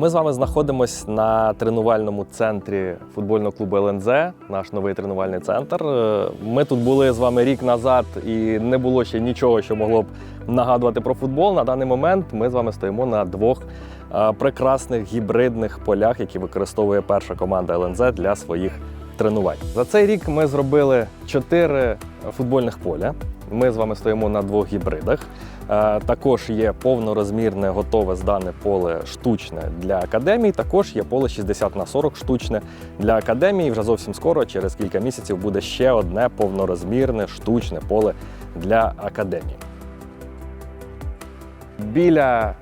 Ми з вами знаходимося на тренувальному центрі футбольного клубу ЛНЗ, наш новий тренувальний центр. Е, Ми тут були з вами рік назад і не було ще нічого, що могло б нагадувати про футбол. На даний момент ми з вами стоїмо на двох е, прекрасних гібридних полях, які використовує перша команда ЛНЗ для своїх тренувань. За цей рік ми зробили чотири футбольних поля. Ми з вами стоїмо на двох гібридах. Е, Також є повнорозмірне готове здане поле штучне для академії. Також є поле 60 на 40 штучне для академії. Вже зовсім скоро, через кілька місяців, буде ще одне повнорозмірне штучне поле для академії. Біля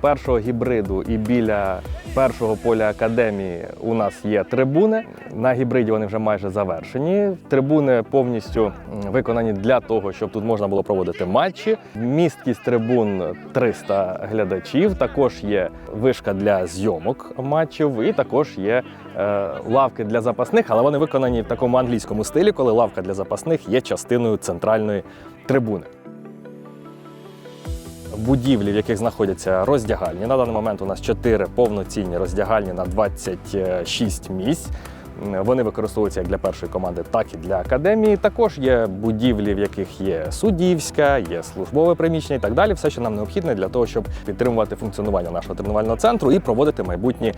першого гібриду і біля першого поля академії у нас є трибуни. На гібриді вони вже майже завершені. Трибуни повністю виконані для того, щоб тут можна було проводити матчі. Місткість трибун 300 глядачів. Також є вишка для зйомок матчів, і також є е, лавки для запасних, але вони виконані в такому англійському стилі, коли лавка для запасних є частиною центральної трибуни будівлі, в яких знаходяться роздягальні. На даний момент у нас 4 повноцінні роздягальні на 26 місць. Вони використовуються як для першої команди, так і для академії. Також є будівлі, в яких є суддівська, є службове приміщення і так далі. Все, що нам необхідне для того, щоб підтримувати функціонування нашого тренувального центру і проводити майбутні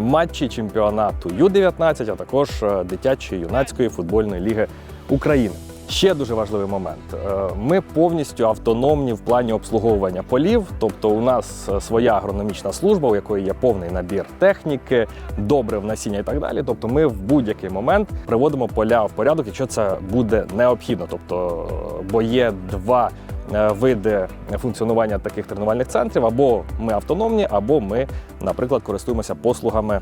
матчі чемпіонату Ю-19, а також е, дитячої юнацької футбольної ліги України. Ще дуже важливий момент. Е, Ми повністю автономні в плані обслуговування полів. Тобто, у нас е, своя агрономічна служба, у якої є повний набір техніки, добрив, насіння і так далі. Тобто, ми в будь-який момент приводимо поля в порядок, якщо це буде необхідно. Тобто, е, бо є два види функціонування таких тренувальних центрів: або ми автономні, або ми, наприклад, користуємося послугами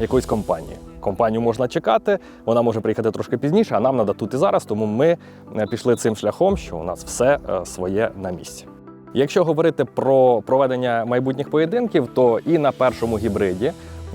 якоїсь компанії. Компанію можна чекати, вона може приїхати трошки пізніше, а нам треба тут і зараз, тому ми е, пішли цим шляхом, що у нас все е, своє на місці. Якщо говорити про проведення майбутніх поєдинків, то і на першому гібриді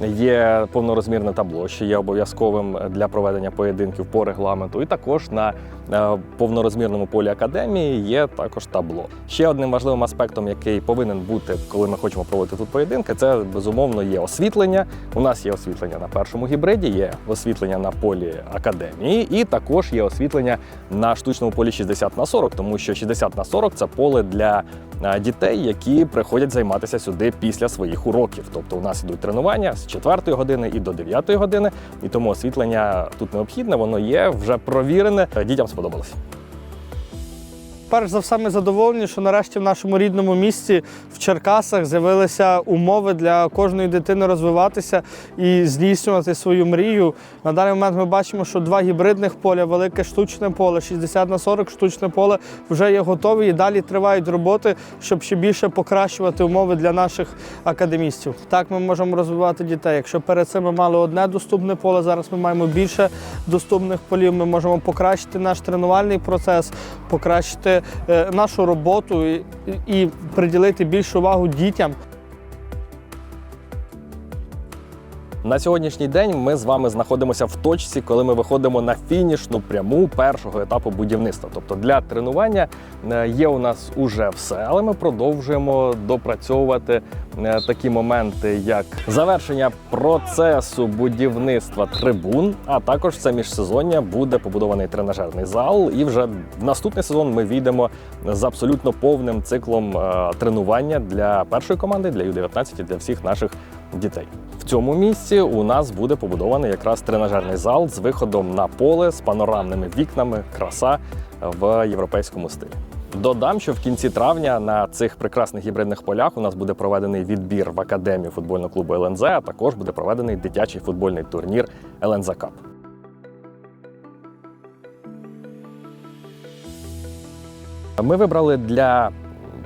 є повнорозмірне табло, що є обов'язковим для проведення поєдинків по регламенту, і також на е, повнорозмірному полі академії є також табло. Ще одним важливим аспектом, який повинен бути, коли ми хочемо проводити тут поєдинки, це безумовно є освітлення. У нас є освітлення на першому гібриді, є освітлення на полі академії, і також є освітлення на штучному полі 60 на 40, тому що 60 на 40 це поле для дітей, які приходять займатися сюди після своїх уроків. Тобто у нас ідуть тренування з 4 години і до 9 години, і тому освітлення тут необхідне, воно є вже провірене. Дітям сподобалося. Перш за все, ми задоволені, що нарешті в нашому рідному місті в Черкасах з'явилися умови для кожної дитини розвиватися і здійснювати свою мрію. На даний момент ми бачимо, що два гібридних поля, велике штучне поле, 60 на 40 штучне поле вже є готові і далі тривають роботи, щоб ще більше покращувати умови для наших академістів. Так ми можемо розвивати дітей. Якщо перед цим ми мали одне доступне поле, зараз ми маємо більше доступних полів. Ми можемо покращити наш тренувальний процес, покращити нашу роботу і, і приділити більшу увагу дітям. На сьогоднішній день ми з вами знаходимося в точці, коли ми виходимо на фінішну пряму першого етапу будівництва. Тобто для тренування е, є у нас уже все, але ми продовжуємо допрацьовувати е, такі моменти, як завершення процесу будівництва трибун, а також це міжсезоння буде побудований тренажерний зал. І вже в наступний сезон ми війдемо з абсолютно повним циклом е, тренування для першої команди, для Ю-19 і для всіх наших дітей. В цьому місці у нас буде побудований якраз тренажерний зал з виходом на поле з панорамними вікнами, краса в європейському стилі. Додам, що в кінці травня на цих прекрасних гібридних полях у нас буде проведений відбір в академію футбольного клубу ЛНЗ, а також буде проведений дитячий футбольний турнір ЛНЗ Кап. Ми вибрали для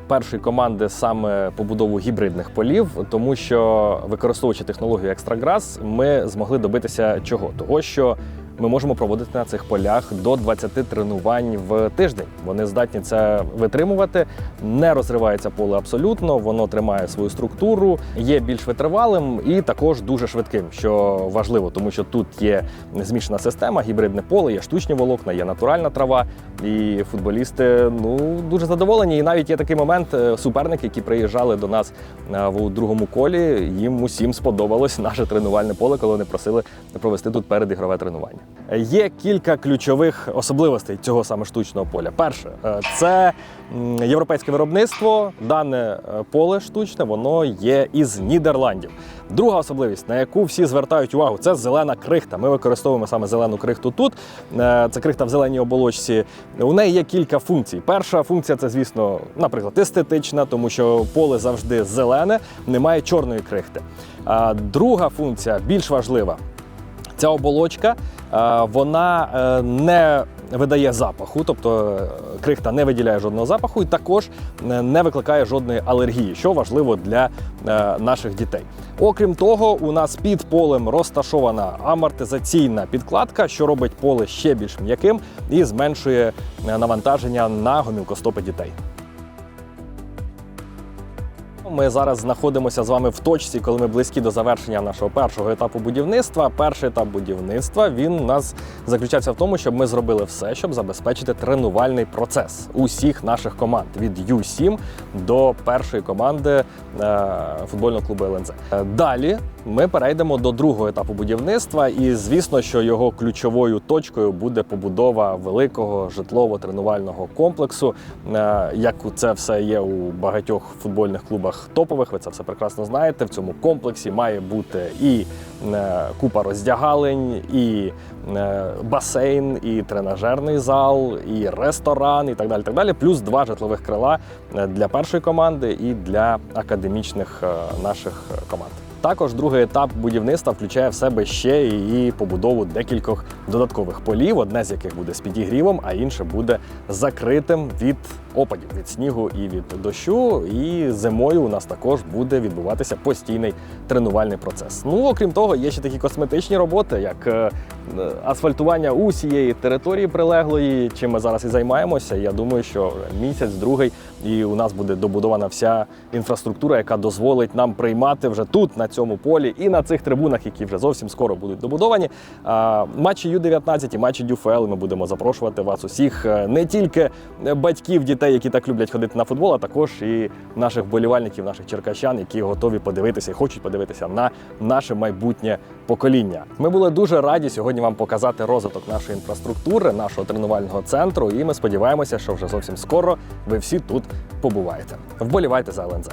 першої команди саме побудову гібридних полів, тому що використовуючи технологію Екстраграс, ми змогли добитися чого? Того, що ми можемо проводити на цих полях до 20 тренувань в тиждень. Вони здатні це витримувати. Не розривається поле абсолютно, воно тримає свою структуру, є більш витривалим і також дуже швидким, що важливо, тому що тут є змішана система, гібридне поле, є штучні волокна, є натуральна трава. І футболісти ну дуже задоволені. І навіть є такий момент. е, Суперники, які приїжджали до нас е, в другому колі, їм усім сподобалось наше тренувальне поле, коли вони просили провести тут передігрове тренування. Є кілька ключових особливостей цього саме штучного поля. Перше, е, це європейське виробництво. Дане е, поле штучне, воно є із Нідерландів. Друга особливість, на яку всі звертають увагу, це зелена крихта. Ми використовуємо саме зелену крихту тут. Е, Це крихта в зеленій оболочці. У неї є кілька функцій. Перша функція це, звісно, наприклад, естетична, тому що поле завжди зелене, немає чорної крихти. Друга функція більш важлива. Ця оболочка е, вона е, не видає запаху, тобто е, крихта не виділяє жодного запаху і також не викликає жодної алергії, що важливо для наших дітей. Окрім того, у нас під полем розташована амортизаційна підкладка, що робить поле ще більш м'яким і зменшує навантаження на гомілкостопи дітей. Ми зараз знаходимося з вами в точці, коли ми близькі до завершення нашого першого етапу будівництва. Перший етап будівництва він у нас заключався в тому, щоб ми зробили все, щоб забезпечити тренувальний процес усіх наших команд від Ю-7 до першої команди е, футбольного клубу ЛНЗ. Е, Далі ми перейдемо до другого етапу будівництва, і звісно, що його ключовою точкою буде побудова великого житлово-тренувального комплексу. Е, Як це все є у багатьох футбольних клубах топових, ви це все прекрасно знаєте. В цьому комплексі має бути і е, купа роздягалень, і е, басейн, і тренажерний зал, і ресторан, і так далі. Так далі. Плюс два житлових крила е, для першої команди і для академічних наших команд. Також другий етап будівництва включає в себе ще і побудову декількох додаткових полів, одне з яких буде з підігрівом, а інше буде закритим від опадів, від снігу і від дощу. І зимою у нас також буде відбуватися постійний тренувальний процес. Ну окрім того, є ще такі косметичні роботи, як е, е, асфальтування усієї території прилеглої, чим ми зараз і займаємося. Я думаю, що місяць, другий, і у нас буде добудована вся інфраструктура, яка дозволить нам приймати вже тут, на цьому полі, і на цих трибунах, які вже зовсім скоро будуть добудовані. Матчі Ю-19 і матчі ДЮФЛ. Ми будемо запрошувати вас усіх, е, не тільки батьків дітей, які так люблять ходити на футбол, а також і наших вболівальників, наших черкащан, які готові подивитися і хочуть подивитися на наше майбутнє покоління. Ми були дуже раді сьогодні вам показати розвиток нашої інфраструктури, нашого тренувального центру. І ми сподіваємося, що вже зовсім скоро ви всі тут побуваєте. Вболівайте за ЛНЗ.